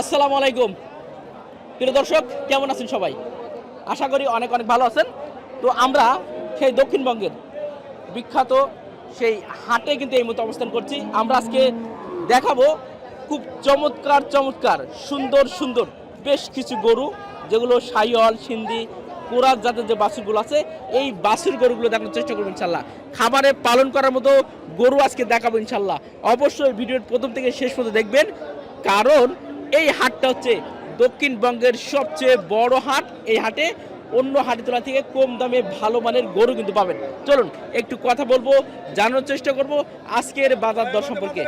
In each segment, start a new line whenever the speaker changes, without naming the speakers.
আসসালামু আলাইকুম। প্রিয় দর্শক, কেমন আছেন সবাই? আশা করি অনেক অনেক ভালো আছেন। তো আমরা সেই দক্ষিণবঙ্গের বিখ্যাত সেই হাটে কিন্তু এই মতো অবস্থান করছি। আমরা আজকে দেখাবো খুব চমৎকার চমৎকার, সুন্দর সুন্দর বেশ কিছু গরু, যেগুলো সাইওয়াল, সিন্ধি কোরাক জাতের যে বাছুরগুলো আছে, এই বাছুর গরুগুলো দেখানোর চেষ্টা করব ইনশাল্লাহ খাবারে পালন করার মতো গরু আজকে দেখাবো ইনশাল্লাহ অবশ্যই ভিডিওর প্রথম থেকে শেষ পর্যন্ত দেখবেন, কারণ এই হাটটা হচ্ছে দক্ষিণবঙ্গের সবচেয়ে বড় হাট। এই হাটে অন্য হাটের তোলা থেকে কম দামে ভালো মানের গরু কিন্তু পাবেন। চলুন একটু কথা বলব জানার চেষ্টা করব আজকের বাজার দর সম্পর্কে।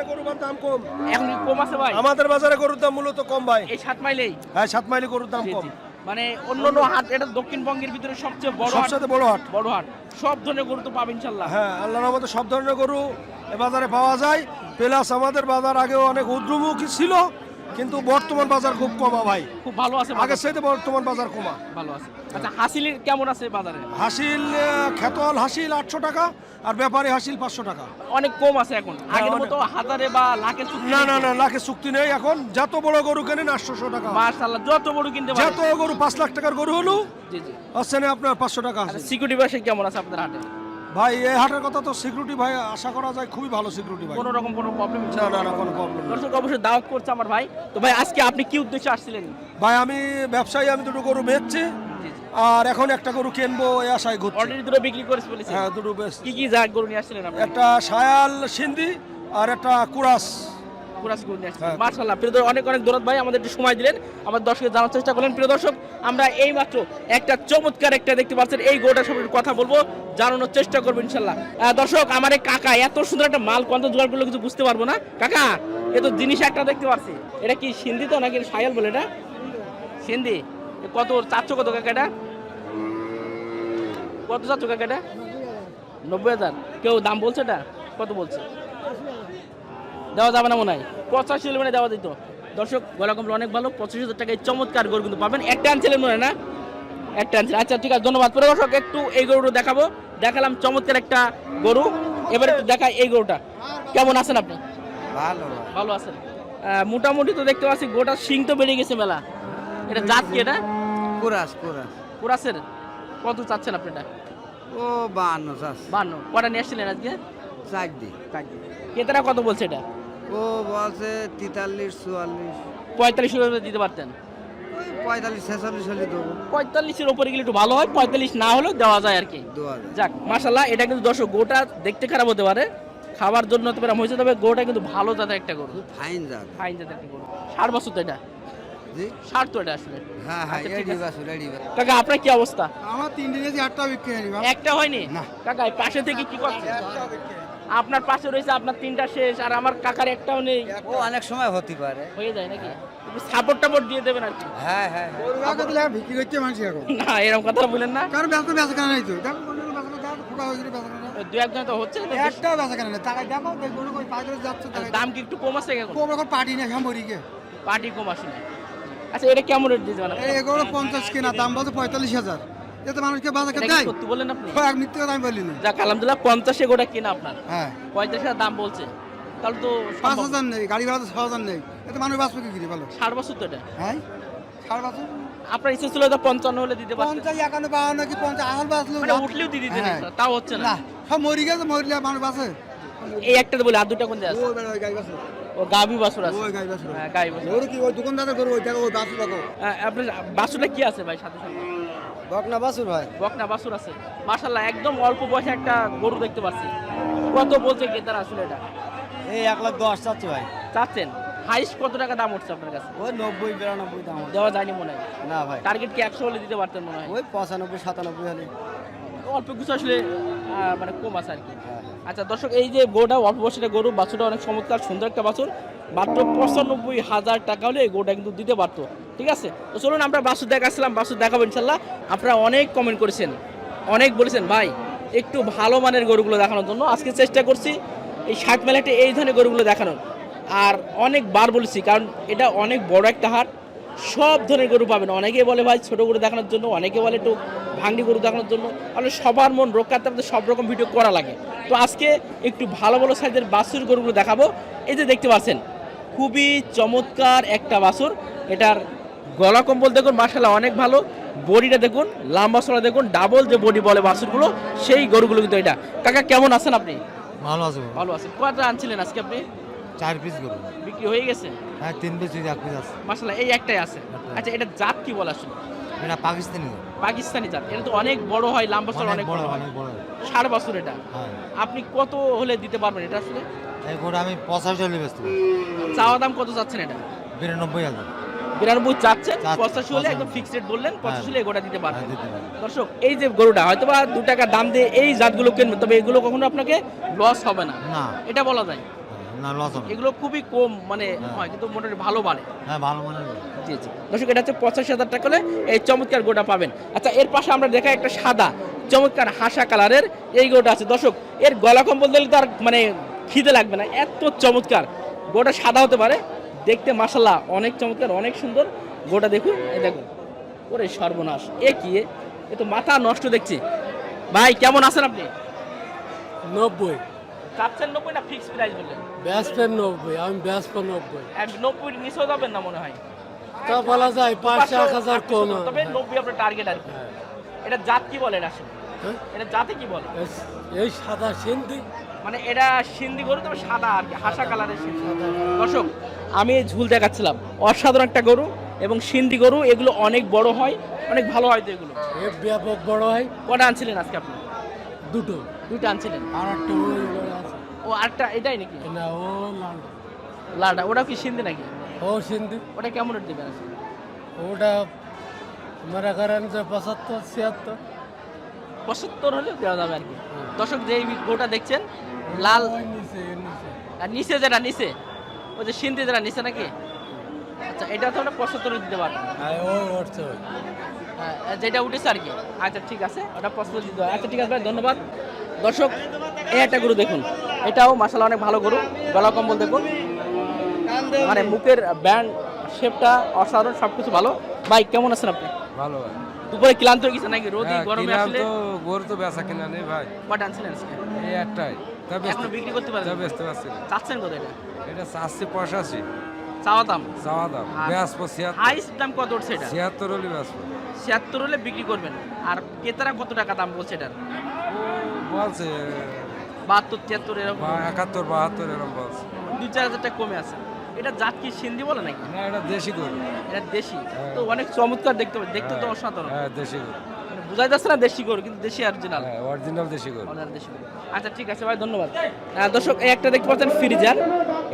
এখন কম আছে ভাই?
আমাদের বাজারে গরুর দাম মূলত কম ভাই।
এই সাত মাইলেই?
হ্যাঁ সাত মাইলি গরুর দাম কম।
মানে অন্য অন্য হাট এটা দক্ষিণবঙ্গের ভিতরে সবচেয়ে বড় হাট।
বড় হাট।
বড় হাট। সব ধরনের গরু তো পাবেন ইনশাল্লাহ।
হ্যাঁ আল্লাহর রহমতে সব ধরনের গরু এ বাজারে পাওয়া যায়। প্লাস আমাদের বাজার আগেও অনেক উদ্রমুখী ছিল। কিন্তু বর্তমান বাজার খুব কমা ভাই।
খুব ভালো আছে
আগের। সাথে বর্তমান বাজার কমা।
ভালো আছে। আচ্ছা হাসিলির কেমন আছে বাজারে?
হাসিল খেতল হাসিল আটশো টাকা আর ব্যাপারী হাসিল পাঁচশো টাকা।
অনেক কম আছে এখন। আগের
অনেক।
মতো হাজারে বা লাখে চুক্তি
না না না লাখে চুক্তি নেই এখন। যত বড় গরু কেনেন আটশোশো টাকা।
মাশাআল্লাহ যত বড় কিনতে
যত গরু পাঁচ লাখ টাকার গরু হলো
জি জি।
আসছে না আপনার পাঁচশো টাকা। আছে
সিকিউরিটি ব্যবসা কেমন আছে আপনাদের হাটে?
ভাই এই হাটের কথা তো সিকিউরিটি ভাই আশা করা যায় খুবই ভালো সিকিউরিটি ভাই।
কোনো রকম কোনো প্রবলেম
না না না কোনো প্রবলেম
দর্শক অবশ্যই দাওয়াত করছে আমার ভাই। তো ভাই আজকে আপনি কি উদ্দেশ্যে আসছিলেন?
ভাই আমি ব্যবসায়ী আমি দুটো গরু বেচছি। আর এখন একটা গরু কিনবো এই আশায় ঘুরছি।
অলরেডি দুটো বিক্রি করেছি বলেছি
হ্যাঁ দুটো বেশ
কি কি জাত গরু নিয়ে আসছিলেন আপনি?
একটা শায়াল সিন্ধি আর একটা কুরাস।
কুরাস গরু নিয়ে আসছিলেন
হ্যাঁ।
প্রিয় অনেক অনেক দৌলত ভাই। আমাদের একটু সময় দিলেন। আমার দর্শকের জানার চেষ্টা করলেন। প্রিয় দর্শক আমরা এই মাত্র একটা চমৎকার একটা দেখতে পাচ্ছেন। এই গরুটার সম্পর্কে কথা বলব জানানোর চেষ্টা করব ইনশাল্লাহ দর্শক আমার এই কাকা এত সুন্দর একটা মাল কত জোগাড় করলে কিছু বুঝতে পারব না। কাকা এ তো জিনিস একটা দেখতে পাচ্ছি। এটা কি সিন্ধি তো নাকি সায়াল বলে এটা? সিন্ধি। কত চারশো কত কাকা এটা? কত চারশো কাকা এটা? নব্বই হাজার। কেউ দাম বলছে এটা? কত বলছে? দেওয়া যাবে না মনে হয়। পঁচাশি হলে মানে দেওয়া দিত দর্শক গলা কমলা অনেক ভালো পঁচাশি হাজার টাকায় চমৎকার গরু কিন্তু পাবেন। একটা আনছিলেন মনে হয় না? একটা আনছিলেন। আচ্ছা ঠিক আছে ধন্যবাদ। প্রিয় দর্শক একটু এই গরুটা দেখাবো। দেখালাম চমৎকার একটা গরু। এবারে একটু দেখাই এই গরুটা। কেমন আছেন আপনি?
ভালো।
ভালো আছেন। মোটামুটি তো দেখতে পাচ্ছি গোটা শিং তো বেড়ে গেছে মেলা। এটা জাত কি এটা?
কুরাস কুরাস।
পুরাসের কত চাচ্ছেন আপনি এটা?
ও বান্ন চাষ
বান্ন কটা নিয়ে আসছিলেন আজকে?
চার দি
ক্রেতারা কত বলছে এটা?
ও বলছে তেতাল্লিশ চুয়াল্লিশ।
পঁয়তাল্লিশ দিতে পারতেন?
ওই পঁয়তাল্লিশ ছেচল্লিশ হলে দেবো।
পঁয়তাল্লিশের উপরে গেলে একটু ভালো হয় পঁয়তাল্লিশ না হলেও দেওয়া যায় আর কি। যাক মাশাল্লাহ এটা কিন্তু দর্শক গোটা দেখতে খারাপ হতে পারে। খাবার জন্য হতে পারে হয়েছে তবে গোটা কিন্তু ভালো জাতের একটা গরু।
ফাইন জাত।
ফাইন জাতের একটা গরু। ষাট বছর তো এটা?
জি?
ষাট তো এটা আসলে।
হ্যাঁ হ্যাঁ
আচ্ছা, কাকা আপনার কি অবস্থা?
আমার তিন দিনে যে বিক্রি হয়নি
একটা হয়নি? কাকা পাশে থেকে কি করছে আপনার পাশে রয়েছে আপনার তিনটা শেষ আর আমার কাকার একটাও নেই।
ও অনেক সময় হতে পারে।
হয়ে যায় নাকি? সাপোর্ট টাপোর্ট দিয়ে দেবেন আর কি।
হ্যাঁ হ্যাঁ হ্যাঁ।
বিক্রি করছে মানুষ এখন
না এরকম কথা বলেন না।
কারণ কেনা নাই তো?
দু একজন তো হচ্ছে
একটা বেচা কেনা নেই। টাকা দেখো গরু কই পাঁচ যাচ্ছে
দাম কি একটু কম আছে এখন?
কোন রকম পার্টি হ্যাঁ
পার্টি কম আচ্ছা এটা কেমন রেট দিয়েছে মানে
এগুলো পঞ্চাশ কেনা দাম বলছে পঁয়তাল্লিশ হাজার। এতে মানুষকে বাজার খেতে দেয়
সত্যি বললেন আপনি?
এক মিথ্যে কথা আমি বলিনি।
যাক আলহামদুলিল্লাহ পঞ্চাশে গোটা কিনা আপনার।
হ্যাঁ।
হাজার দাম বলছে। তাহলে তো
পাঁচ হাজার নেই গাড়ি ভাড়া তো ছ হাজার নেই। এতে মানুষ বাঁচবে কি করে বলো?
ষাট বছর তো এটা।
হ্যাঁ? সাড়ে বছর?
আপনার ইচ্ছে ছিল পঞ্চান্ন হলে দিতে পারতেন।
পঞ্চাশ একান্ন বাহান্ন কি পঞ্চাশ? আসল বাঁচলো
মানে উঠলেও দিয়ে দিতেন
হ্যাঁ।
তাও হচ্ছে না।
সব মরি গেছে মরিলে মানুষ বাঁচে।
এই একটা বলে আর দুটা কোন আছে?
ওই গাই বাঁচে
ও গাভি বাছুর আছে।
ওই গাই বাঁচে
হ্যাঁ গাই বাছুর।
গরু কি ওই দোকানদারের গরু ওই দেখো ওই বাসু দেখো।
আপনার বাছুরটা কি আছে ভাই সাথে সাথে?
বকনা বাসুর ভাই
বকনা বাছুর আছে। মাশাল্লাহ একদম অল্প বয়সে একটা গরু দেখতে পাচ্ছি। কত বলছে ক্রেতারা আসলে এটা?
এই এক লাখ দশ চাচ্ছে ভাই।
চাচ্ছেন? হাইস্ট কত টাকা দাম উঠছে আপনার কাছে?
ওই নব্বই বিরানব্বই দাম
দেওয়া যায়নি মনে হয়?
না ভাই।
টার্গেট কি একশো হলে দিতে পারতেন মনে হয়?
ওই পঁচানব্বই সাতানব্বই হলে।
অল্প কিছু আসলে মানে কম আছে আর কি। আচ্ছা দর্শক এই যে গরুটা অল্প বয়সের গরু বাছুরটা অনেক চমৎকার সুন্দর একটা বাছুর। মাত্র পঁচানব্বই হাজার টাকা হলে এই গরুটা কিন্তু দিতে পারতো। ঠিক আছে? তো চলুন, আমরা বাছুর দেখাচ্ছিলাম বাছুর দেখাবো ইনশাল্লাহ। আপনারা অনেক কমেন্ট করেছেন, অনেক বলেছেন, ভাই, একটু ভালো মানের গরুগুলো দেখানোর জন্য। আজকে চেষ্টা করছি এই ষাট মেলাতে এই ধরনের গরুগুলো দেখানোর। আর অনেকবার বলেছি, কারণ এটা অনেক বড় একটা হাট। সব ধরনের গরু পাবেন। অনেকে বলে, ভাই, ছোটো গরু দেখানোর জন্য, অনেকে বলে একটু ভাঙড়ি গরু দেখানোর জন্য। তাহলে সবার মন রক্ষা করতে সব রকম ভিডিও করা লাগে। তো আজকে একটু ভালো ভালো সাইজের বাছুর গরুগুলো দেখাবো। এই যে দেখতে পাচ্ছেন, খুবই চমৎকার একটা বাছুর এটার গলা কম্বল দেখুন মাসাল্লাহ অনেক ভালো। বডিটা দেখুন লম্বা সরা দেখুন ডাবল যে বডি বলে বাছুরগুলো সেই গরুগুলো কিন্তু এটা। কাকা কেমন আছেন আপনি?
ভালো আছে
ভালো আছেন। কয়টা আনছিলেন আজকে আপনি?
চার পিস গরু।
বিক্রি হয়ে গেছে?
হ্যাঁ তিন পিস এক পিস আছে।
মাসাল্লাহ এই একটাই আছে। আচ্ছা এটা জাত কি বলে আসলে?
এটা পাকিস্তানি
পাকিস্তানি জাত। এটা তো অনেক বড় হয় লম্বা সরা অনেক বড় হয়।
অনেক বড়
ষাট বছর এটা।
হ্যাঁ।
আপনি কত হলে দিতে পারবেন এটা আসলে?
এই গরু আমি পঁচাশি হলে ব্যস্ত
চাওয়া দাম কত চাচ্ছেন এটা?
বিরানব্বই হাজার।
বিরানব্বই চাচ্ছেন পঁচাশি হলে একদম ফিক্সড রেট বললেন পঁচাশি হলে দিতে পারবেন।
হ্যাঁ, দিতে পারব।
দর্শক এই যে গরুটা হয়তো বা দু টাকা দাম দিয়ে এই জাতগুলো কিনবেন তবে এগুলো কখনো আপনাকে লস হবে না। এটা বলা যায়। এগুলো খুবই কম মানে
হ্যাঁ।
হয় কিন্তু মোটামুটি ভালো
হ্যাঁ ভালো গরু।
জি জি। দর্শক এটা হচ্ছে পঁচাশি হাজার টাকা হলে এই চমৎকার গোটা পাবেন। আচ্ছা এর পাশে আমরা দেখা একটা সাদা চমৎকার হাসা কালারের এই গোটা আছে। দর্শক এর গলা কম্বল দিলে তো আর মানে খিদে লাগবে না এত চমৎকার। গোটা সাদা হতে পারে দেখতে মাসাল্লাহ অনেক চমৎকার অনেক সুন্দর। গোটা দেখুন এই দেখুন। ওরে সর্বনাশ এ কি এ? তো মাথা নষ্ট দেখছি। ভাই কেমন আছেন আপনি?
নব্বই।
চাচ্ছেন নব্বই না ফিক্স প্রাইস বললেন?
নব্বই আমি নব্বই।
নব্বই নিচেও যাবেন না মনে হয়?
তা বলা যায় পাঁচশো এক হাজার কম।
তবে নব্বই আপনার টার্গেট আর কি। এটা জাত কি বলেন আসলে?
হ্যাঁ?
এটা জাতে কি বলে?
এই সাদা সিন্ধি।
মানে এটা সিন্ধি গরু তবে সাদা আর কি হাসা কালারের সিন্ধি। দর্শক আমি ঝুল দেখাচ্ছিলাম। অসাধারণ একটা গরু এবং সিন্ধি গরু এগুলো অনেক বড় হয় অনেক ভালো হয় তো এগুলো।
ব্যাপক বড় হয়।
কটা আনছিলেন আজকে আপনি?
দুটো।
দুটো আনছিলেন?
আর একটা
ও আটটা এটাই নাকি?
না ও লাল।
লালটা ওটা কি সিন্ধি নাকি?
ও সিন্ধি।
ওটা কেমন দেবেন
ওটা মনে করেন যে পঁচাত্তর ছিয়াত্তর।
পঁচাত্তর হলেও দেওয়া যাবে আর কি। দর্শক যে গরুটা দেখছেন লাল আর নিচে যেটা নিচে? ওই যে সিন্ধি যেটা নিচে নাকি? আচ্ছা এটা তো আমরা পঁচাত্তর দিতে পারব।
ও
হ্যাঁ, যেটা উঠেছে আর কি। আচ্ছা ঠিক আছে ওটা পছন্দ দিতে হবে। আচ্ছা ঠিক আছে ভাই ধন্যবাদ। দর্শক এই একটা গরু দেখুন। এটাও মাসালা অনেক ভালো গরু। গলা কম্বল দেখুন। মানে মুখের ব্যান্ড শেপটা অসাধারণ সব কিছু ভালো। ভাই কেমন আছেন আপনি?
ভালো ভাই
দুপুরে ক্লান্ত হয়ে গেছে নাকি? রোদি
হ্যাঁ,
গরমে আসলে
তো গরু তো বেচা কিনা নেই ভাই।
কটা আনছিলেন আজকে?
এই একটাই। তা এখনও
বিক্রি করতে পারেন
তা বেচতে পারছি
চাচ্ছেন কত এটা?
এটা চারশি পঁচাশি
চাওয়া দাম?
চাওয়া দাম।
আর
বেচবো
হাইস দাম কত উঠছে এটা?
ছিয়াত্তর হলে বেচবো
ছিয়াত্তর হলে বিক্রি করবেন। আর ক্রেতারা কত টাকা দাম বলছে এটার?
ও বলছে
বাহাত্তর তিয়াত্তর এরকম।
একাত্তর বাহাত্তর এরকম বলছে।
দুই চার হাজার টাকা কমে আছে। এটা জাত কি সিন্ধি বলে নাকি?
না এটা দেশি গরু।
এটা দেশি। তো অনেক চমৎকার দেখতে দেখতে তো অসাধারণ।
হ্যাঁ দেশি গরু।
মানে বোঝাই যাচ্ছে না দেশি গরু কিন্তু দেশি অরিজিনাল
হ্যাঁ অরিজিনাল দেশি গরু।
দেশি গরু। আচ্ছা ঠিক আছে ভাই ধন্যবাদ। দর্শক এই একটা দেখতে পাচ্ছেন ফ্রিজার।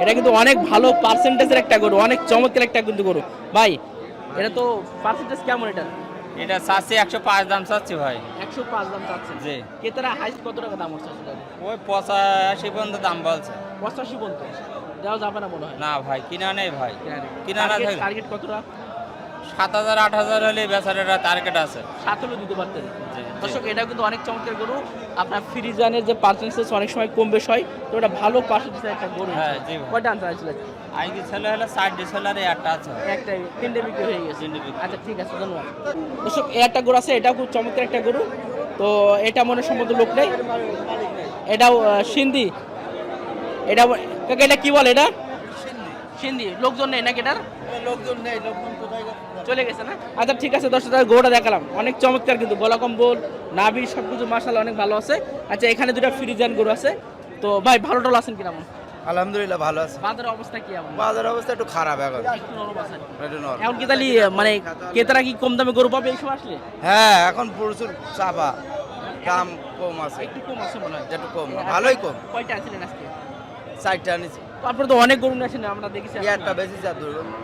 এটা কিন্তু অনেক ভালো পার্সেন্টেজের একটা গরু অনেক চমৎকার একটা কিন্তু গরু। ভাই এটা তো পার্সেন্টেজ কেমন এটা
এটা চাচ্ছি একশো পাঁচ দাম চাচ্ছি ভাই।
একশো পাঁচ দাম চাচ্ছে।
জি।
ক্রেতারা হাইস্ট কত টাকা দাম হচ্ছে
ওই পঁচাশি পর্যন্ত দাম বলছে।
পঁচাশি বলতো দেওয়া যাবে না মনে হয়?
না ভাই কিনা নেই ভাই। কিনা না থাকলে
টার্গেট কতটা?
সাত হাজার আট হাজার হলে বেচারেরা টার্গেট আছে।
সাত হলেও দিতে পারতেন। দর্শক এটা কিন্তু অনেক চমৎকার গরু। আপনার ফ্রিজানের যে পার্সেন্টেজ অনেক সময় কম বেশ হয় তো এটা ভালো পার্সেন্টেজের একটা গরু।
হ্যাঁ, জি।
কয়টা আনতে আসলে
আজকে ছেলে হলে ষাট এই একটা আছে।
একটাই তিনটে বিক্রি হয়ে গেছে। আচ্ছা ঠিক আছে ধন্যবাদ। দর্শক একটা গরু আছে এটাও খুব চমৎকার একটা গরু। তো এটা মনে সম্ভবত লোক নেই। এটাও সিন্ধি। এটা কাকা এটা কি বলে এটা? সিন্ধি। লোকজন নেই নাকি এটার?
লোকজন নেই লোকজন কোথায়
চলে গেছে না? আচ্ছা ঠিক আছে দর্শক তাহলে গরুটা দেখালাম। অনেক চমৎকার কিন্তু গলা কম্বল নাভি সব কিছু মাসাল অনেক ভালো আছে। আচ্ছা এখানে দুটো ফ্রিজান গরু আছে। তো ভাই ভালো টল আছেন কীরকম
আলহামদুলিল্লাহ ভালো আছে।
বাজারের অবস্থা কি এমন
বাজার অবস্থা একটু খারাপ এখন।
এখন কি তাহলে মানে ক্রেতারা কি কম দামে গরু পাবে এই সময় আসলে?
হ্যাঁ এখন প্রচুর চাপা। দাম কম আছে।
একটু কম আছে মনে হয়।
একটু কম ভালোই কম।
কয়টা আছিলেন আজকে?
চারটা
তারপরে তো অনেক গরু নিয়ে আসেন আমরা দেখেছি
একটা বেশি।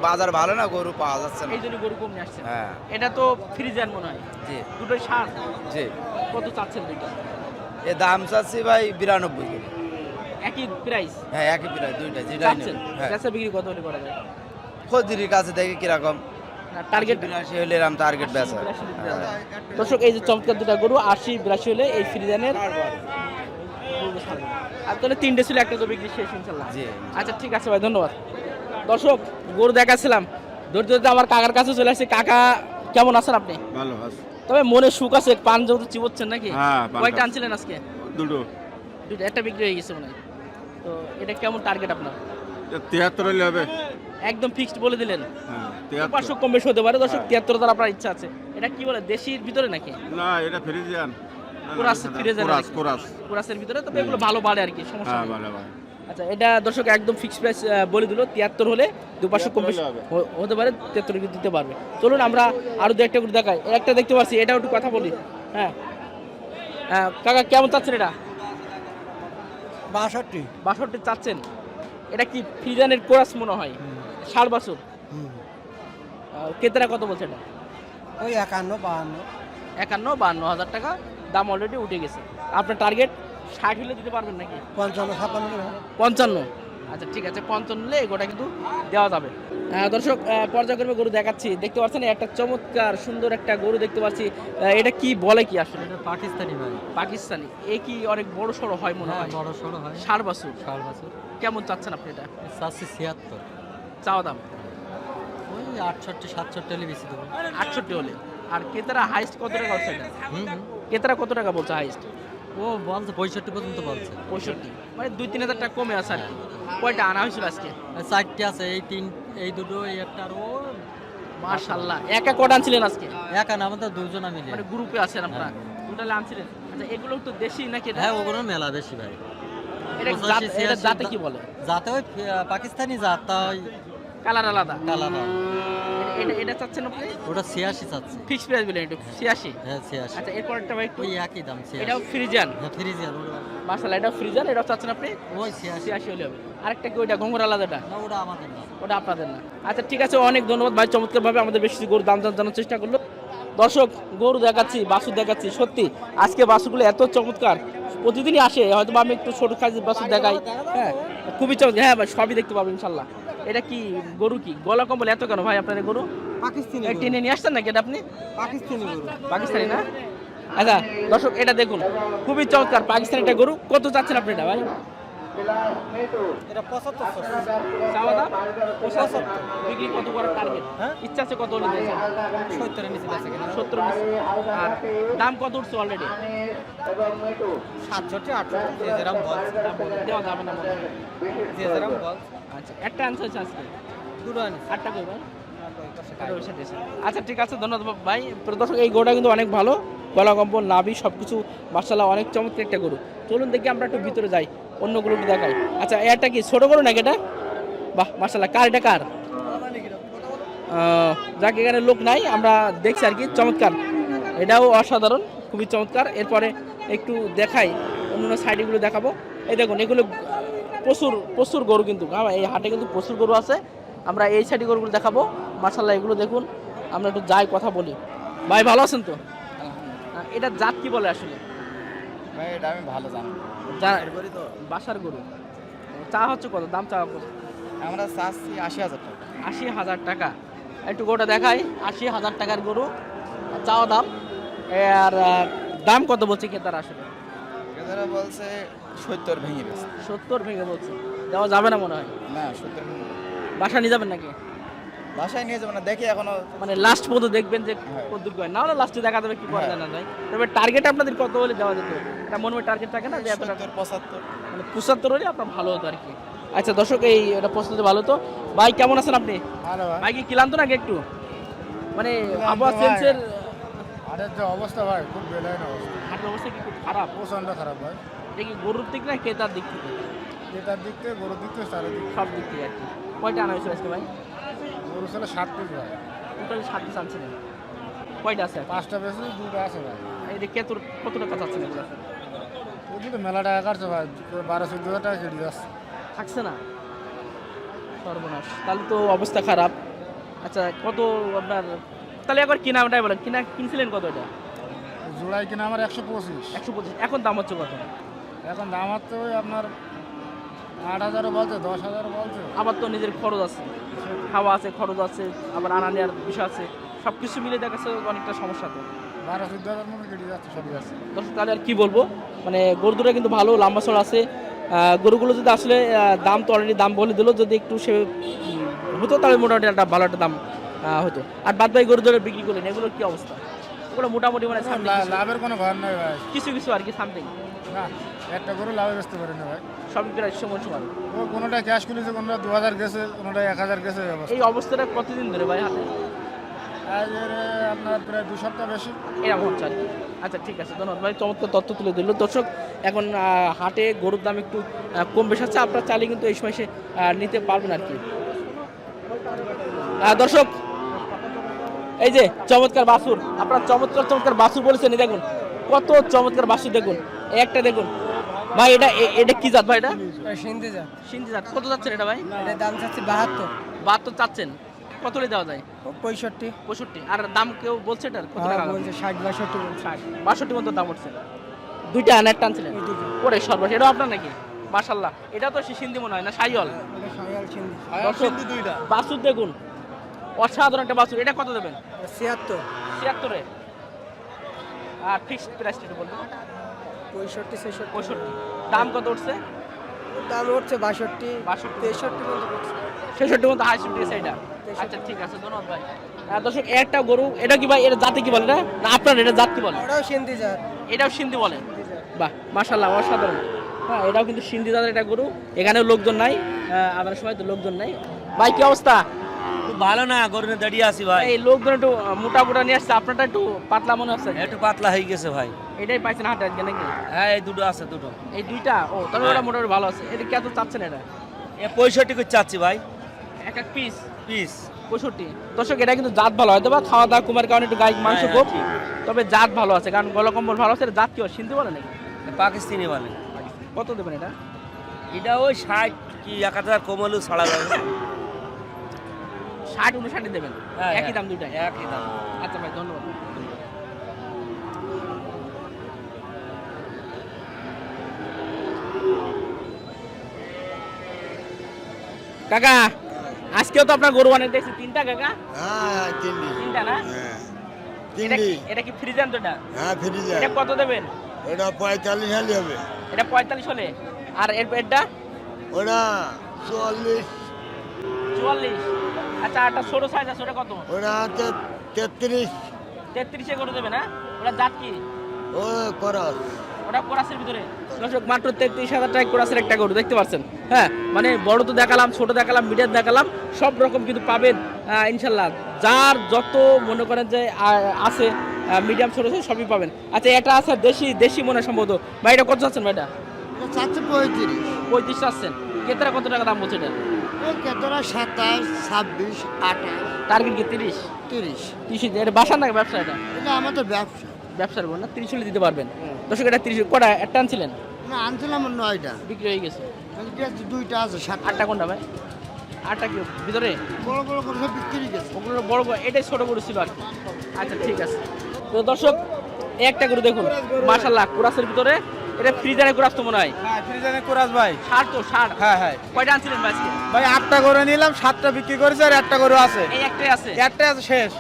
বাজার ভালো না গরু পাওয়া যাচ্ছে না।
এই জন্য গরু কম নিয়ে আসছেন।
হ্যাঁ।
এটা তো ফ্রিজার মনে হয়।
জি।
দুটোই সার।
জি।
কত চাচ্ছেন দুইটা?
এ দাম চাচ্ছি ভাই বিরানব্বই করে।
একই প্রাইস
হ্যাঁ একই প্রায় দুইটা
চাচ্ছেন?
নেবেন। হ্যাঁ।
বিক্রি কত হলে করা যায়?
খদ্দিরির কাছে দেখি কীরকম।
টার্গেট
বিরাশি হলে এরকম টার্গেট বেচা।
দর্শক এই যে চমৎকার দুটা গরু আশি বিরাশি হলে এই ফ্রিজানের আর তাহলে তিনটে ছিল একটা তো বিক্রি শেষ ইনশাল্লাহ।
জি
আচ্ছা ঠিক আছে ভাই ধন্যবাদ। দর্শক গরু দেখাচ্ছিলাম। ধৈর্য ধরতে আমার কাকার কাছে চলে আসছে কাকা কেমন আছেন আপনি?
ভালো আছে।
তবে মনে সুখ আছে পান যেহেতু চিবোচ্ছেন নাকি?
হ্যাঁ,
কয়টা আনছিলেন আজকে?
দুটো।
দুইটা একটা বিক্রি হয়ে গেছে মনে হয়। তো এটা কেমন টার্গেট আপনার?
তিয়াত্তর হলে হবে।
একদম ফিক্সড বলে দিলেন।
হ্যাঁ
পাঁচশো কম বেশি হতে পারে দর্শক তিয়াত্তর হাজার আপনার ইচ্ছা আছে। এটা কি বলে দেশির ভিতরে নাকি?
না এটা ফ্রিজিয়ান।
কোরাস
কোরাস? কোরাস।
কুরাসের ভিতরে? তবে এগুলো ভালো বাড়ে আর কি সমস্যা
হ্যাঁ ভালো ভালো
আচ্ছা এটা দর্শক একদম ফিক্স প্রাইস বলে দিল তিয়াত্তর হলে দু পাঁচশো কম হতে পারে তিয়াত্তর কিন্তু দিতে পারবে। চলুন আমরা আরও দু একটা করে দেখাই। একটা দেখতে পাচ্ছি এটাও একটু কথা বলি। হ্যাঁ। হ্যাঁ, কাকা কেমন চাচ্ছেন এটা?
বাষট্টি।
বাষট্টি চাচ্ছেন। এটা কি ফ্রিজানের কোরাস মনে হয়? ষাট বছর? কেতেরা কত বলছে এটা?
ওই একান্ন বাহান্ন।
একান্ন বান্ন হাজার টাকা। দাম অলরেডি উঠে গেছে। আপনার টার্গেট ষাট হলে দিতে পারবেন নাকি?
পঞ্চান্ন ছাপ্পান্ন
পঞ্চান্ন। আচ্ছা ঠিক আছে পঞ্চান্ন হলে এগোটা কিন্তু দেওয়া যাবে। দর্শক পর্যায়ক্রমে গরু দেখাচ্ছি। দেখতে পাচ্ছেন একটা চমৎকার সুন্দর একটা গরু দেখতে পাচ্ছি। এটা কি বলে কি আসলে?
এটা পাকিস্তানি ভাই।
পাকিস্তানি। এ কি অনেক বড় সড়ো হয় মনে হয়
বড় সড়ো হয়।
ষাট বছর
ষাট বছর
কেমন চাচ্ছেন আপনি এটা?
চারশো ছিয়াত্তর।
চাওয়া দাম?
ওই আটষট্টি সাতষট্টি হলে বেশি দেবো।
আটষট্টি হলে। আর কেতারা হাইস্ট কত টাকা হচ্ছে এটা? কেতারা কত টাকা বলছে হাইস্ট
ও বলছে পঁয়ষট্টি পর্যন্ত বলছে।
পঁয়ষট্টি। মানে দুই তিন হাজার টাকা কমে আছে আর কি। কয়টা আনা হয়েছিল আজকে?
চারটে আছে এই তিন এই দুটো এই একটা আর ও।
মার্শাল্লাহ একা কটা আনছিলেন আজকে?
একা না আমাদের দুজনা মিলে।
মানে গ্রুপে আছেন আপনারা? টোটালে আনছিলেন? আচ্ছা এগুলো তো দেশি নাকি
হ্যাঁ ওগুলো মেলা বেশি ভাই।
এটা জাত- জাতে কি বলে?
যাতে ওই পাকিস্তানি জাত ওই
কালার আলাদা।
কালাদা
এটা- এটা এটা চাচ্ছেন আপনি?
ওটা ছিয়াশি চাচ্ছে।
ফিক্স প্রাইস বলেন একটু ছিয়াশি?
হ্যাঁ ছিয়াশি।
আচ্ছা এরপরটা ভাই একটু
ওই একই দাম ছিয়াশি।
এটাও ফ্রিজান
হ্যাঁ ফ্রিজিয়ান ওটা।
মার্শাল্লাহ এটাও ফ্রিজান এটাও চাচ্ছেন আপনি?
ওই ছিয়াশি।
ছিয়াশি হলে হবে। আরেকটা কি ওইটা ঘুঙুর আলাদাটা?
না ওটা আমাদের না।
ওটা আপনাদের না। আচ্ছা ঠিক আছে অনেক ধন্যবাদ ভাই। চমৎকারভাবে আমাদের বেশি গরু দাম দাম জানার চেষ্টা করল। দর্শক গরু দেখাচ্ছি বাসু দেখাচ্ছি সত্যি। আজকে বাসুগুলো এত চমৎকার। প্রতিদিনই আসে হয়তো বা আমি একটু ছোট কাজ বাসু দেখাই। হ্যাঁ খুবই চমৎকার। হ্যাঁ ভাই সবই দেখতে পাবো ইনশাল্লাহ এটা কি গরু কি? গলা কম্বল এত কেন ভাই আপনার গরু?
পাকিস্তানি
এটা টেনে নিয়ে আসছেন নাকি এটা আপনি?
পাকিস্তানি গরু।
পাকিস্তানি না? আচ্ছা দর্শক এটা দেখুন। খুবই চমৎকার পাকিস্তানি একটা গরু। কত চাচ্ছেন আপনি এটা ভাই?
এটা পঁচাত্তর
চাওয়া দাম? পঁচাত্তর। বিক্রি কত করার টার্গেট ইচ্ছা আছে কত হলে দিয়েছেন
সত্তরের নিচে আছে কিনা?
সত্তর আর দাম কত উঠছে অলরেডি
সাতষট্টি আটষট্টি যে যেরকম
দেওয়া যাবে না
যে যেরকম বলছে।
আচ্ছা একটা আনসার আছে আজকে?
দুটো আনি
আটটা। আচ্ছা ঠিক আছে ধন্যবাদ ভাই। দর্শক এই গরুটা কিন্তু অনেক ভালো। গলা কম্পন নাভি সব কিছু মার্শাল্লাহ অনেক চমৎকার একটা গরু। চলুন দেখি আমরা একটু ভিতরে যাই। অন্য গরুটি দেখাই। আচ্ছা এটা কি? ছোট গরু নাকি এটা? বাহ মার্শাল্লাহ কার এটা কার? যাক এখানে লোক নাই আমরা দেখছি আর কি। চমৎকার। এটাও অসাধারণ খুবই চমৎকার। এরপরে একটু দেখাই অন্য সাইডগুলো দেখাবো। এই দেখুন এগুলো প্রচুর প্রচুর গরু কিন্তু। হ্যাঁ এই হাটে কিন্তু প্রচুর গরু আছে। আমরা এই সাইডে গরুগুলো দেখাবো। মার্শাল্লাহ এগুলো দেখুন। আমরা একটু যাই কথা বলি। ভাই ভালো আছেন তো? এটা জাত কি বলে আসলে?
ভাই এটা আমি ভালো জানি
বাসার গরু। চা হচ্ছে কত? দাম চা
আমরা চাচ্ছি আশি হাজার টাকা।
আশি হাজার টাকা। একটু গরুটা দেখাই আশি হাজার টাকার গরু। চাওয়া দাম? আর দাম কত বলছে ক্রেতারা আসলে?
এদের বলছে সত্তর ভেঙে গেছে।
সত্তর ভেঙে বলছে। দেওয়া যাবে না মনে হয়?
না সত্তর
বাসা নিয়ে যাবেন নাকি?
বাসায় নিয়ে যাব না দেখি এখনও।
মানে লাস্ট পর্যন্ত দেখবেন যে
হ্যাঁ।
কত হয় না হলে লাস্টে দেখা যাবে কি করে
হ্যাঁ।
না যায় তবে টার্গেট আপনাদের কত হলে দেওয়া যেত? এটা মনে হয় টার্গেট থাকে না যে এত
পঁচাত্তর।
মানে পঁচাত্তর হলে আপনার ভালো হতো আর কি। আচ্ছা দর্শক এই এটা প্রস্তুতি ভালো তো ভাই কেমন আছেন আপনি?
ভালো ভাই।
ভাই কি ক্লান্ত নাকি একটু? মানে আবহাওয়া। চেঞ্জের
আরের যে অবস্থা ভাই খুব বেলাইন অবস্থা।
হাটের অবস্থা কি খুব খারাপ?
প্রচণ্ড খারাপ ভাই।
এটা কি গরুর দিক না ক্রেতার দিক থেকে?
এটার দিক থেকে গরুর দিক থেকে চারের দিক
সব দিক থেকে আর কি। কয়টা আনা হয়েছিল আজকে ভাই?
গরু ছিল ষাট পিস ভাই।
টোটাল সাত পিস আনছিলেন কয়টা আছে?
পাঁচটা বেশি দুটো আছে ভাই।
যে কত কত টাকা চাচ্ছেন এগুলো
ওই কিন্তু মেলা টাকা কাটছে ভাই বারো চোদ্দ হাজার টাকা কেটে যাচ্ছে
থাকছে না? সর্বনাশ। তাহলে তো অবস্থা খারাপ। আচ্ছা কত আপনার তাহলে একবার কিনা ওটাই বলেন। কিনা কিনছিলেন কত এটা?
জোড়াই কিনা আমার একশো পঁচিশ।
একশো পঁচিশ। এখন দাম হচ্ছে কত?
এখন দাম হচ্ছে ওই আপনার আট হাজারও বলছে দশ হাজারও বলছে।
আবার তো নিজের খরচ আছে। খাওয়া আছে খরচ আছে আবার আনা নেওয়ার বিষয় আছে। সব কিছু মিলে দেখা যাচ্ছে অনেকটা সমস্যা তো।
বারো চোদ্দ হাজার মতো কেটে যাচ্ছে সবই আছে।
দর্শক তাহলে আর কি বলব? মানে গরু দুটো কিন্তু ভালো লম্বা চড় আছে। গরুগুলো যদি আসলে দাম তো অলরেডি দাম বলে দিল যদি একটু সে হতো তাহলে মোটামুটি একটা ভালো একটা দাম হতো। আর বাদ বাকি গরু ধরে বিক্রি করলেন এগুলোর কি অবস্থা? ওগুলো মোটামুটি মানে কিছু-
লাভের কোনো ঘর নাই
কিছু কিছু আর কি সামথিং
না। একটা করে লাভে বেচতে পারি না ভাই
সব প্রায় সমান সমান
ও কোনোটা ক্যাশ খুলেছে কোনোটা দু হাজার গেছে কোনোটা এক হাজার গেছে এই অবস্থা।
অবস্থাটা কতদিন ধরে ভাই হাতে?
আজ এর আপনার প্রায় দু সপ্তাহ বেশি।
এরকম হচ্ছে আর কি। আচ্ছা ঠিক আছে ধন্যবাদ ভাই। চমৎকার তথ্য তুলে দিল দর্শক এখন আহ, হাটে গরুর দাম একটু আহ, কম বেশি আছে। আপনারা চাইলে কিন্তু এই সময় সে আহ, নিতে পারবেন আর কি। আহ, দর্শক এই যে চমৎকার বাসুর। আপনারা চমৎকার চমৎকার বাসুর বলেছেন এই দেখুন। কত চমৎকার বাসুর দেখুন। এই একটা দেখুন। ভাই এটা এটা কি জাত ভাই এটা?
সিন্ধি যা
সিন্ধি জাত। কত যাচ্ছেন এটা ভাই?
এটা দাম চাচ্ছি বাহাত্তর।
বাহাত্তর চাচ্ছেন। কত দেওয়া যায়?
পঁয়ষট্টি।
পঁয়ষট্টি। আর দাম কেউ বলছে এটার? কত টাকা দাম?
ষাট বাষট্টি
ষাট বাষট্টি মতো দাম উঠছে। দুইটা আনার টানছিলেন ওরে সর্বশেষ এটাও আপনার নাকি? মাশাল্লাহ এটা তো সিন্ধি মনে হয় না সাইল দর্শক বাসুর দেখুন। অসাধারণ একটা বাসুর এটা কত দেবেন?
ছিয়াত্তর।
ছিয়াত্তরে। আর ফিক্সড প্রাইসটা একটু বলবেন।
পঁয়ষট্টি ছেষট্টি
পঁয়ষট্টি। দাম কত উঠছে?
দাম উঠছে বাষট্টি
বাষট্টি।
তেষট্টি পর্যন্ত
ছেষট্টি মতো হাই এটা? আচ্ছা ঠিক আছে ধন্যবাদ ভাই। দর্শক একটা গরু এটা কি ভাই এটা জাতি কি বলে না না আপনার এটা জাত বলে?
ওটাও সিন্ধি যা
এটাও সিন্ধি বলে? বাহ মাশাল্লাহ অসাধারণ। হ্যাঁ এটাও কিন্তু সিন্ধি দাদার এটা গরু। এখানেও লোকজন নাই আবার সময় তো লোকজন নাই। ভাই কি অবস্থা?
ভালো না গরমে দাঁড়িয়ে আছি ভাই।
এই লোকজন একটু মোটা মোটা নিয়ে আসছে আপনারটা একটু পাতলা মনে হচ্ছে।
একটু পাতলা হয়ে গেছে ভাই।
এটাই পাইছেন হাটে আজকে নাকি?
হ্যাঁ এই দুটো আছে দুটো।
এই দুইটা? ও তাহলে ওটা মোটামুটি ভালো আছে। এটা কত চাচ্ছেন এটা?
এ পঁয়ষট্টি করে চাচ্ছি ভাই।
এক এক পিস
পিস
পঁয়ষট্টি। দর্শক এটা কিন্তু জাত ভালো হয়তো বা খাওয়া দাওয়া কুমার কারণে একটু গাই মাংস
হ্যাঁ,
কম তবে জাত ভালো আছে কারণ গলকম্বল ভালো আছে জাত কি হয় সিন্ধি বলে নাকি?
পাকিস্তানি বলে।
কত দেবেন এটা?
এটা ওই ষাট কি এক হাজার কমালেও ছাড়া যাবে
ষাট উনষাটে দেবেন।
হ্যাঁ,
একই
হ্যাঁ।
দাম দুইটাই
একই দাম।
আচ্ছা ভাই ধন্যবাদ। কাকা আজকেও তো আপনার গরু বানিয়ে দেখছি তিনটা কাকা?
হ্যাঁ তিনটা।
না?
হ্যাঁ
এটা কি- এটা কি ফ্রিজান তো এটা?
হ্যাঁ ফ্রিজে
এটা কত দেবেন?
ওটা পঁয়তাল্লিশ হালি হবে।
এটা পঁয়তাল্লিশ হলে? আর এর এটা
ওটা চুয়াল্লিশ।
চুয়াল্লিশ। আচ্ছা আটটা ছোট সাইজ আছে ওটা কত?
ওটা তেত্রিশ।
তেত্রিশে করে দেবে না? ওটা জাত কি?
ও করস।
ওটা কোরাসের ভিতরে। দর্শক মাত্র তেত্রিশ হাজার টাকা কোরাসের একটা গরু দেখতে পাচ্ছেন? হ্যাঁ মানে বড় তো দেখালাম ছোট দেখালাম মিডিয়াম দেখালাম সব রকম কিন্তু পাবেন ইনশাল্লাহ। যার যত মনে করেন যে আছে মিডিয়াম ছোট ছোট সবই পাবেন। আচ্ছা এটা আছে দেশি দেশি মনে হয় সম্ভবত। ভাই এটা কত চাচ্ছেন ভাইটা?
চারশো পঁয়ত্রিশ।
পঁয়ত্রিশ চাচ্ছেন। কেতরা কত টাকা দাম বলছে এটা?
ওই কেতরা সাতাশ ছাব্বিশ আঠাশ।
টার্গেট কি তিরিশ?
তিরিশ।
তিরিশ এটা বাসার নাকি ব্যবসা এটা?
এটা আমাদের ব্যবসা।
ব্যবসার বল না তিরিশ হলে দিতে পারবেন। দর্শক এটা তিরিশ কটা একটা আনছিলেন?
না আনছিলাম নয়টা।
বিক্রি হয়ে গেছে।
আজকে দুইটা আছে সাতটা।
আটটা কোনটা ভাই? আটটা কি ভিতরে?
বড় বড় করে সব বিক্রি গেছে।
ওগুলো বড় বড় এটাই ছোট গরু ছিল আর কি। আচ্ছা ঠিক আছে। তো দর্শক একটা গরু দেখুন। মাশাল্লাহ কুরাসের ভিতরে এটা ফ্রিজারে কুরাস তো মনে হয়?
হ্যাঁ ফ্রিজানে কোরাস ভাই।
ষাট তো ষাট?
হ্যাঁ হ্যাঁ।
কয়টা আনছিলেন ভাই আজকে?
ভাই আটটা করে নিলাম সাতটা বিক্রি করেছে আর একটা গরু আছে।
এই একটাই আছে?
একটা আছে শেষ।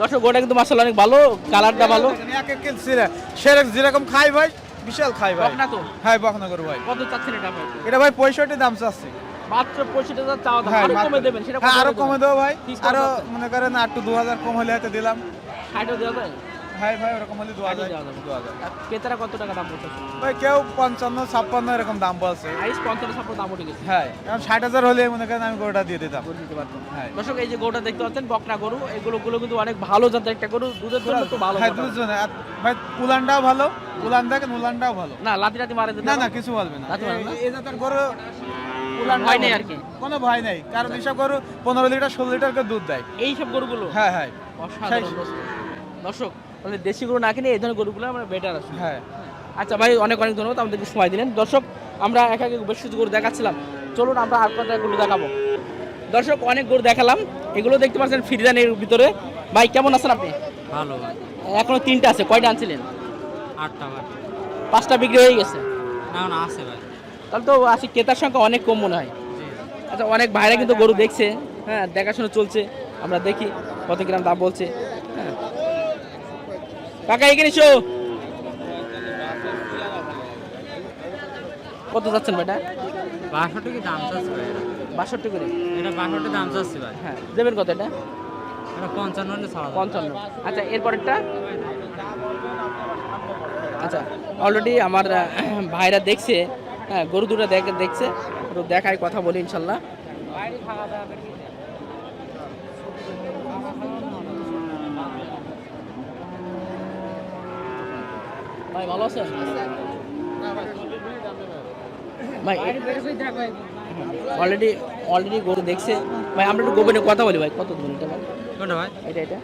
দর্শক গোটা কিন্তু মাসাল্লাহ অনেক ভালো কালারটা ভালো।
এক যেরকম খাই ভাই বিশাল খাই ভাই।
বকনা তো?
হ্যাঁ বকনা গরু ভাই।
কত চাচ্ছেন এটা ভাই
এটা ভাই পঁয়ষট্টি দাম চাচ্ছি।
মাত্র পঁয়ষট্টি হাজার চাওয়া দাম।
হ্যাঁ, আরও।
কমে দেবেন সেটা
হ্যাঁ আরও কমে দেবো ভাই।
আরও
মনে করেন একটু দু হাজার কম হলে হয়তো দিলাম।
ষাটও দেওয়া যায়?
ভাই ভাই ওরকম হলে দু হাজার। দু
ক্রেতারা কত টাকা দাম বলছে?
ভাই কেউ পঞ্চান্ন ছাপ্পান্ন এরকম দাম বলছে।
আইস পঞ্চান্ন ছাপ্পান্ন দাম উঠে গেছে।
হ্যাঁ এখন ষাট হাজার হলে মনে করেন আমি গরুটা দিয়ে দিতাম।
দিতে পারতাম।
হ্যাঁ।
দর্শক এই যে গরুটা দেখতে পাচ্ছেন বকনা গরু এগুলো গুলো কিন্তু অনেক ভালো জাতের একটা গরু। দুধের জন্য তো ভালো
হ্যাঁ। দুজনে আর ভাই উলানটাও ভালো। উলান দেখেন উলানটাও ভালো।
না লাতি রাতি মারে
না না কিছু বলবে না? এই- জাতের গরু
উলান ভয় নেই আর কি?
কোনো ভয় নেই কারণ এইসব গরু পনেরো লিটার ষোলো লিটার করে দুধ দেয়।
এই সব গরুগুলো?
হ্যাঁ হ্যাঁ।
অসাধারণ দর্শক। মানে দেশি গরু না কিনে এই ধরনের গরুগুলো আমরা বেটার আছে
হ্যাঁ।
আচ্ছা ভাই অনেক অনেক ধন্যবাদ আমাদেরকে সময় দিলেন। দর্শক আমরা এক এক বেশ কিছু গরু দেখাচ্ছিলাম। চলুন আমরা আর কটা গরু দেখাবো। দর্শক অনেক গরু দেখালাম। এগুলো দেখতে পাচ্ছেন ফিরজানের ভিতরে। ভাই কেমন আছেন আপনি?
ভালো ভাই
এখনও তিনটা আছে কয়টা আনছিলেন?
আটটা ভাই।
পাঁচটা বিক্রি হয়ে গেছে।
না না আছে ভাই।
তাহলে তো আজকে ক্রেতার সংখ্যা অনেক কম মনে হয়। আচ্ছা অনেক ভাইরা কিন্তু গরু দেখছে। হ্যাঁ দেখাশোনা চলছে। আমরা দেখি কত গ্রাম দাম বলছে। হ্যাঁ। কাকা এখানে এসো কত যাচ্ছেন ভাইটা
বাষট্টি কি দাম চাচ্ছে ভাই?
বাষট্টি করে।
এটা বাষট্টি দাম চাচ্ছি ভাই।
হ্যাঁ দেবেন কত এটা?
পঞ্চান্ন
পঞ্চান্ন। আচ্ছা এরপরেরটা? আচ্ছা অলরেডি আমার ভাইরা দেখছে হ্যাঁ গরু দুটো দেখে দেখছে। একটু দেখায় কথা বলি ইনশাল্লাহ। ভাই ভালো আছেন? ভাই অলরেডি অলরেডি গরু দেখছে। ভাই আমরা একটু গোপনে কথা বলি ভাই কত দিন ভাই
কোনটা ভাই?
এটা এটা?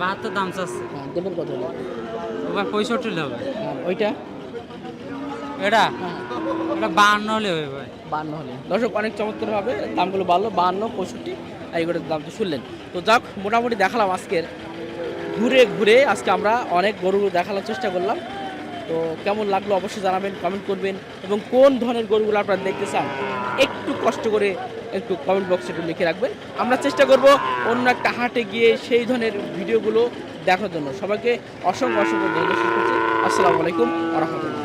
বাহাত্তর দাম চাচ্ছে।
হ্যাঁ দেবেন কত হলো?
ভাই পঁয়ষট্টি হলে হবে।
হ্যাঁ, ওইটা?
এটা? এটা বাহান্ন হলে হবে ভাই।
বান্ন হলে। দর্শক অনেক চমৎকার হবে দামগুলো বাড়লো বান্ন পঁয়ষট্টি। আর এগুলোর দাম তো শুনলেন। তো যাক মোটামুটি দেখালাম আজকের। ঘুরে ঘুরে আজকে আমরা অনেক গরু দেখানোর চেষ্টা করলাম। তো কেমন লাগল অবশ্যই জানাবেন কমেন্ট করবেন এবং কোন ধরনের গরুগুলো আপনারা দেখতে চান, একটু কষ্ট করে একটু কমেন্ট বক্সে একটু লিখে রাখবেন। আমরা চেষ্টা করব অন্য একটা হাটে গিয়ে সেই ধরনের ভিডিওগুলো দেখার জন্য। সবাইকে অসংখ্য অসংখ্য ধন্যবাদ আসসালামু আলাইকুম রহমতুল্লাহ।